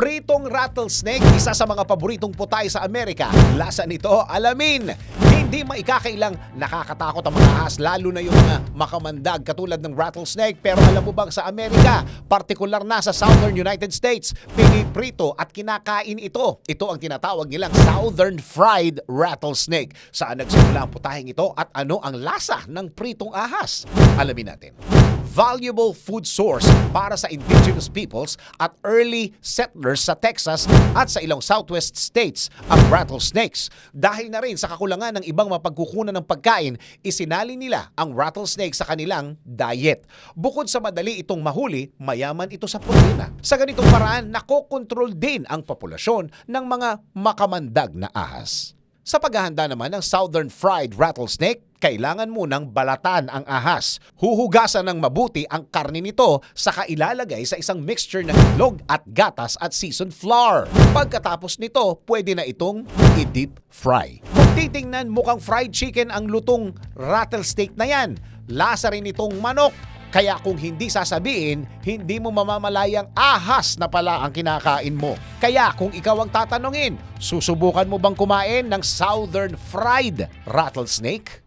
Pritong rattlesnake, isa sa mga paboritong putay sa Amerika. Lasa nito, alamin. Hindi maikakailang nakakatakot ang mga ahas, lalo na yung mga makamandag katulad ng rattlesnake. Pero alam mo bang sa Amerika, partikular na sa Southern United States, piniprito at kinakain ito. Ito ang tinatawag nilang Southern Fried Rattlesnake. Saan nagsimula ang putahing ito at ano ang lasa ng pritong ahas? Alamin natin valuable food source para sa indigenous peoples at early settlers sa Texas at sa ilang southwest states ang rattlesnakes. Dahil na rin sa kakulangan ng ibang mapagkukunan ng pagkain, isinali nila ang rattlesnake sa kanilang diet. Bukod sa madali itong mahuli, mayaman ito sa protina. Sa ganitong paraan, nakokontrol din ang populasyon ng mga makamandag na ahas. Sa paghahanda naman ng Southern Fried Rattlesnake, kailangan munang balatan ang ahas. Huhugasan ng mabuti ang karne nito saka ilalagay sa isang mixture ng itlog at gatas at seasoned flour. Pagkatapos nito, pwede na itong i-deep fry. Kung titingnan mukhang fried chicken ang lutong rattlesnake na yan, lasa rin itong manok. Kaya kung hindi sasabihin, hindi mo mamamalayang ahas na pala ang kinakain mo. Kaya kung ikaw ang tatanungin, susubukan mo bang kumain ng Southern Fried Rattlesnake?